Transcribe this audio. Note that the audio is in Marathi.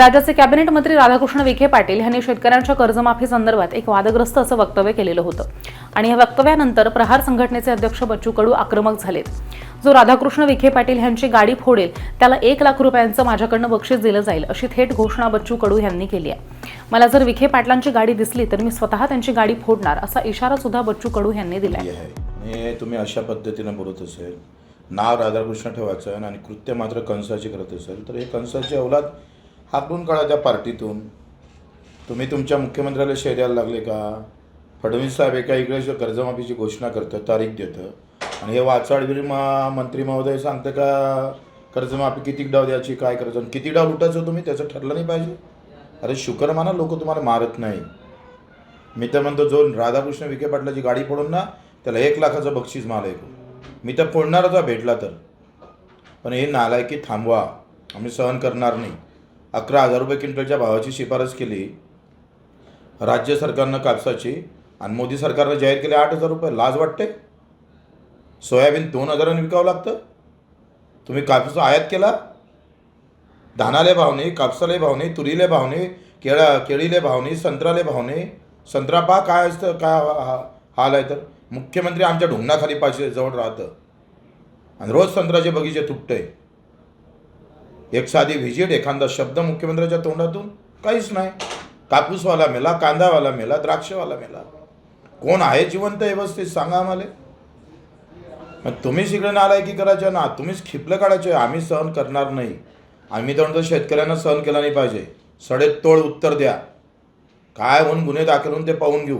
राज्याचे कॅबिनेट मंत्री राधाकृष्ण विखे पाटील यांनी शेतकऱ्यांच्या कर्जमाफी संदर्भात एक वादग्रस्त असं वक्तव्य केलेलं होतं. आणि या वक्तव्यानंतर प्रहार संघटनेचे अध्यक्ष बच्चू कडू आक्रमक झालेत. जो राधाकृष्ण विखे पाटील यांची गाडी फोडेल त्याला एक लाख रुपयांचं माझ्याकडनं बक्षीस दिलं जाईल अशी थेट घोषणा बच्चू कडू यांनी केली आहे. मला जर विखे पाटलांची गाडी दिसली तर मी स्वतः त्यांची गाडी फोडणार असा इशारा सुद्धा बच्चू कडू यांनी दिला आहे. तुम्ही अशा पद्धतीनं बोलत असेल नाव राधाकृष्ण ठेवायचं आणि कृत्य मात्र कंसाची करत असेल तर हे कंसाची अवलाद हाकलून काढा त्या पार्टीतून. तुम्ही तुमच्या मुख्यमंत्र्याला शेर द्यायला लागले का? फडणवीस साहेब एका इकडे कर्जमाफीची घोषणा करतं तारीख देतं. आणि हे वाचाडवीर मा मंत्री महोदय सांगतं का कर्जमाफी किती डाव द्यायची काय करायचं? किती डाव लुटायचं तुम्ही? त्याचं ठरलं नाही पाहिजे. अरे शुक्र माना लोक तुम्हाला मारत नाही. मी तर म्हणतो जो राधाकृष्ण विखे पाटलाची गाडी पडून ना त्याला एक लाखाचं बक्षीस मला ऐकू मी तर फोडणारच आहे भेटला तर. पण हे नालायकी थांबवा. आम्ही सहन करणार नाही. अकरा हजार रुपये क्विंटलच्या भावाची शिफारस केली. राज्य सरकारनं कापसाची आणि मोदी सरकारनं जाहीर केले आठ हजार रुपये. लाज वाटते? सोयाबीन दोन हजारांनी विकावं लागतं? तुम्ही कापूस आयात केला? धानाले भाव नाही कापसाले भाव नाही तुरीले भाव नाही केळा केळीले भाव नाही संत्राले भाव नाही. संत्रा पहा काय असतं काय हा- हाल आहे तर. मुख्यमंत्री आमच्या ढुंगणाखाली पाहिजे जवळ राहतं. आणि रोज संत्र्याचे बगीचे तुटतंय. एक साधी व्हिजिट एखादा शब्द मुख्यमंत्र्याच्या तोंडातून काहीच नाही. कापूसवाला मेला कांदावाला मेला द्राक्षवाला मेला. कोण आहे जिवंत व्यवस्थित सांगा आम्हाला. मग तुम्हीच इकडे नालायकी करायच्या ना तुम्हीच खिपलं काढायचे आम्ही सहन करणार नाही. आम्ही तर म्हणतो शेतकऱ्यांना सहन केला नाही पाहिजे. सडेत तोड उत्तर द्या. काय होऊन गुन्हे दाखल होऊन ते पाहून घेऊ.